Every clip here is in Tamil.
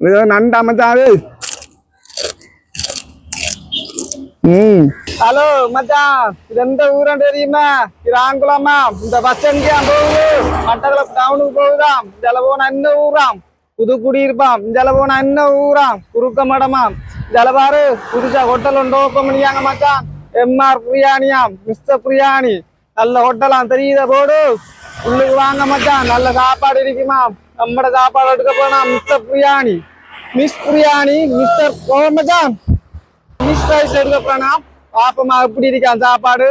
இது நண்டா மச்சான் ம். ஹலோ மச்சான் இது எந்த ஊரன் தெரியுமா? இது ஆங்குளமா இந்த பஸ் எங்கேயா போகுது? மட்டக்களப்பு டவுனுக்கு போகுதாம் இதில் போனா என்ன ஊராம் புதுக்குடி இருப்பாம் இதில் போனா என்ன ஊராம் குறுக்க மடமாம் இதில் பாரு புதுசா ஹோட்டல் ஒன்று ஓப்பன் பண்ணியாங்க மச்சான். எம்ஆர் பிரியாணியாம் மிஸ்டர் பிரியாணி. நல்ல ஹோட்டலாம் தெரியுத போடு? உள்ளுக்கு வாங்க மச்சான். நல்ல சாப்பாடு இருக்குமாம் நம்மட சாப்பாடு எடுக்க போனா mister biryani miss biryani mister ஓ மச்சான் மிஸ் ரைஸ் எடுக்க போனா பாப்பம்மா எப்படி இருக்கான் சாப்பாடு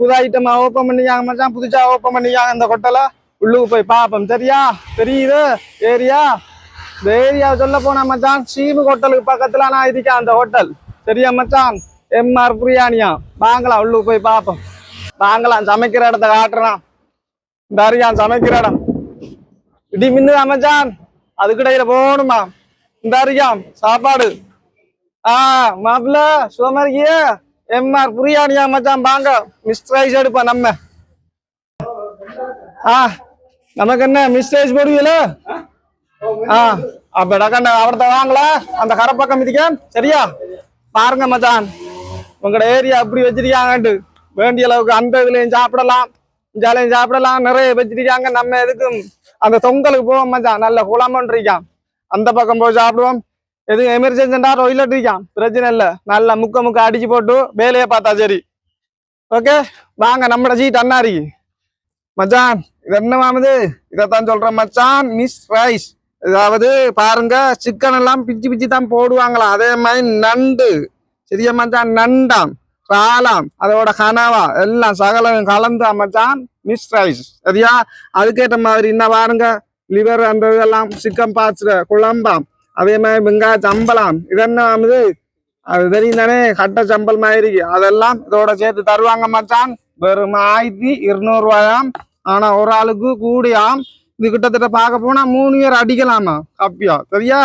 புது ஐட்டமா ஓப்பன் பண்ணிக்காங்க மச்சான் புதுசா ஓப்பன் பண்ணிக்காங்க இந்த ஹோட்டலை உள்ளுக்கு போய் பாப்போம் சரியா தெரியுது ஏரியா இந்த ஏரியா சொல்ல போனா மச்சான் சீமு ஹோட்டலுக்கு பக்கத்துல நான் இருக்கேன் அந்த ஹோட்டல் சரியா மச்சான் எம்ஆர் பிரியாணியா வாங்கலாம் உள்ளுக்கு போய் பாப்போம் வாங்கலாம் சமைக்கிற இடத்த காட்டுறான் இந்த அறியான் சமைக்கிற இடம் இடி மின்னு அமைச்சான் அதுக்கிடையில போகணுமா இந்த அறியாம் சாப்பாடு ஆ மாப்பிள்ள சுகமா இருக்கிய எம்ஆர் புரியாணியா மச்சான் வாங்க மிஸ்டரைஸ் எடுப்பா நம்ம ஆ நமக்கு என்ன மிஸ்டரைஸ் போடுவீல ஆ அப்ப டக்கண்ட அவர்த்த வாங்கல அந்த கரை பக்கம் சரியா பாருங்க மச்சான் உங்களோட ஏரியா அப்படி வச்சிருக்காங்கன்ட்டு வேண்டிய அளவுக்கு அந்த இதுலயும் சாப்பிடலாம் ஜாலையும் சாப்பிடலாம் நிறைய வச்சிருக்காங்க நம்ம எதுக்கும் அந்த தொங்கலுக்கு போவோம் மச்சான். நல்ல குழம்புன்னு இருக்கான் அந்த பக்கம் போய் சாப்பிடுவோம். எதுவும் எமர்ஜென்சிண்டா டொய்லெட் இருக்கான் பிரச்சனை இல்லை. நல்லா முக்க முக்க அடிச்சு போட்டு வேலையை பார்த்தா சரி. ஓகே வாங்க நம்மட சீட் அண்ணாரி மச்சான் இது என்ன மாமுது இதைத்தான் சொல்றேன் மச்சான். மிஸ் ரைஸ் அதாவது பாருங்க சிக்கன் எல்லாம் பிச்சு பிச்சு தான் போடுவாங்களாம் அதே மாதிரி நண்டு. சரியா மச்சான்? நண்டாம் ராலாம் அதோட கனவா எல்லாம் சகலம் கலந்து மச்சான். மிஸ் ரைஸ் சரியா? அதுக்கேற்ற மாதிரி என்ன பாருங்க. லிவர் அந்த இதெல்லாம் சிக்கன் பாய்ச்சுற குழம்பாம். அதே மாதிரி வெங்காய சம்பளம். இதென்ன ஆகுது அது தெரியும் தானே கட்ட சம்பல் மாதிரி. அதெல்லாம் இதோட சேர்த்து தருவாங்க மச்சான். வெறும் ஆயிரத்தி இருநூறு ரூபாயாம். ஆனா ஒரு ஆளுக்கு கூடியாம். இது கிட்டத்தட்ட பார்க்க போனா மூணு பேர் அடிக்கலாமா? கப்பியா சரியா?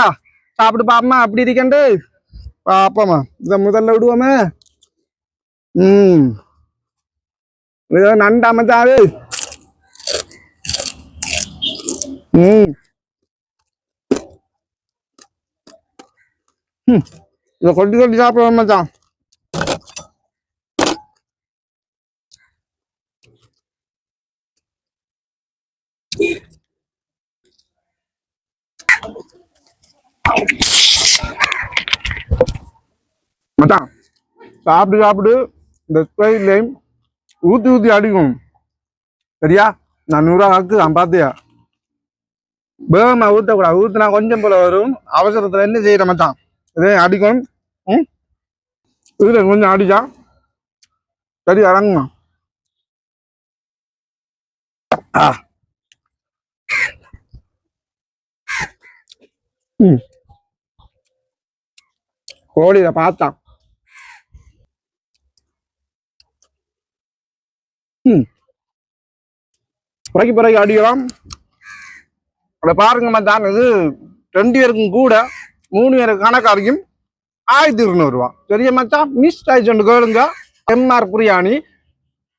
சாப்பிட்டு பாப்பமா? அப்படி இருக்கண்டு பாப்போமா? இத முதல்ல விடுவோமே. ம். இது நண்டா மச்சான் ம். இதை கொட்டி கொட்டி சாப்பிடுவோம் மச்சான். மச்சான் சாப்பிட்டு சாப்பிட்டு இந்த ஸ்பைட்லையும் ஊற்றி ஊற்றி அடிக்கும். சரியா? நான் நூறுரூவா ஆக்குதான் பார்த்தியா? வேகமா ஊற்றக்கூடாது ஊற்றினா கொஞ்சம் போல வரும். அவசரத்தில் என்ன செய்யற மச்சான்? இதே அடிக்கும். ம்? இதில் கொஞ்சம் அடிச்சா? சரி இறங்குமா? ஆ. ம். கோழியில பார்த்தான் ம். பிறகு பிறகு அடிக்கலாம் அதை பாருங்க மச்சான் இது ரெண்டு பேருக்கும் கூட மூணு பேருக்கு கணக்காரிக்கும் ஆயிரத்தி இருநூறுவா சரியா மச்சான்? மிஸ் ஆயிடுச்சு கேளுங்க. எம்ஆர் பிரியாணி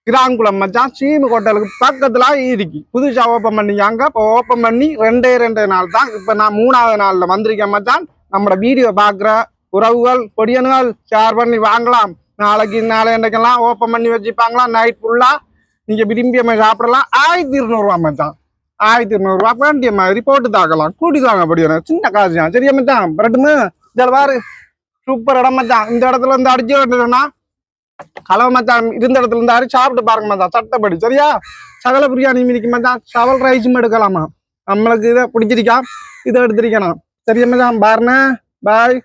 கிராங்குளம் மச்சான் சீமு ஹோட்டலுக்கு பக்கத்துல இருக்கு புதுசா ஓப்பன் பண்ணிக்காங்க. இப்போ ஓப்பன் பண்ணி ரெண்டே ரெண்டே நாள் தான். இப்போ நான் மூணாவது நாள்ல வந்திருக்கேன் மச்சான். நம்மளோட வீடியோ பார்க்குற உறவுகள் பொடியனுகள் ஷேர் பண்ணி வாங்கலாம். நாளைக்கு நாளை என்றைக்கெல்லாம் ஓப்பன் பண்ணி வச்சுப்பாங்களாம். நைட் ஃபுல்லா நீங்க விரும்பிய மாதிரி சாப்பிடலாம். ஆயிரத்தி இருநூறுவா மச்சான். ஆயிரத்தி இருநூறுவா வேண்டிய மாதிரி போட்டு தாக்கலாம். கூட்டி தாங்க படியான சின்ன காசு தான். சரியா மச்சான்? பரட்டுமே இதில் பாரு. சூப்பர் இடம் மச்சான். இந்த இடத்துல இருந்து அடிச்சு விட்டுனா கலவை மச்சான். இருந்த இடத்துல இருந்து அடிச்சு சாப்பிட்டு பாருங்க மச்சான். சட்டப்படி. சரியா? சகல பிரியாணி மிதிக்க மச்சான். சவல் ரைஸும் எடுக்கலாமா? நம்மளுக்கு இதை பிடிச்சிருக்கா? இதை எடுத்திருக்கணும் சரியா மச்சான்? பாருண்ணே. பாய்